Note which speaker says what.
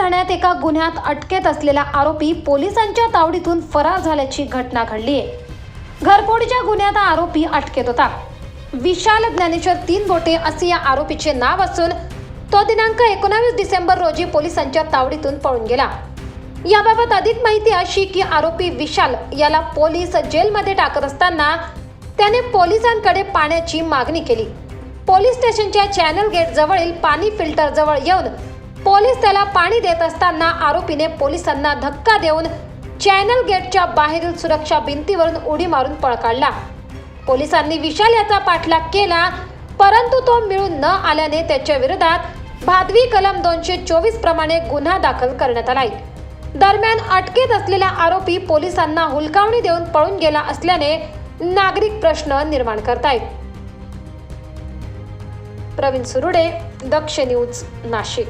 Speaker 1: ठाण्यात एका गुन्ह्यात अटकेत असलेला आरोपी पोलिसांच्या तावडीतून फरार झाल्याची घटना घडली आहे. घरफोडीच्या गुन्ह्यात आरोपी अटकेत होता. विशाल ज्ञानेश्वर तीन बोटे असे या आरोपीचे नाव असून तो दिनांक एकोणावीस डिसेंबर रोजी पोलिसांच्या तावडीतून पळून गेला. याबाबत अधिक माहिती अशी की आरोपी विशाल याला पोलीस जेलमध्ये टाकत असताना त्याने पोलिसांकडे पाण्याची मागणी केली. पोलीस स्टेशनच्या चॅनल गेट जवळील पाणी फिल्टर जवळ येऊन पोलीस त्याला पाणी देत असताना आरोपीने पोलिसांना धक्का देऊन चॅनल गेटच्या बाहेरील सुरक्षा भिंतीवरून उडी मारून पळ काढला. पोलिसांनी विशाल याचा पाठलाग केला परंतु तो मिळून न आल्याने त्याच्या विरोधात भादवी कलम दोनशे चोवीस प्रमाणे गुन्हा दाखल करण्यात आलाय. दरम्यान अटकेत असलेला आरोपी पोलिसांना हुलकावणी देऊन पळून गेला असल्याने नागरिक प्रश्न निर्माण करतायत. प्रवीण सुरुडे दक्ष न्यूज नाशिक.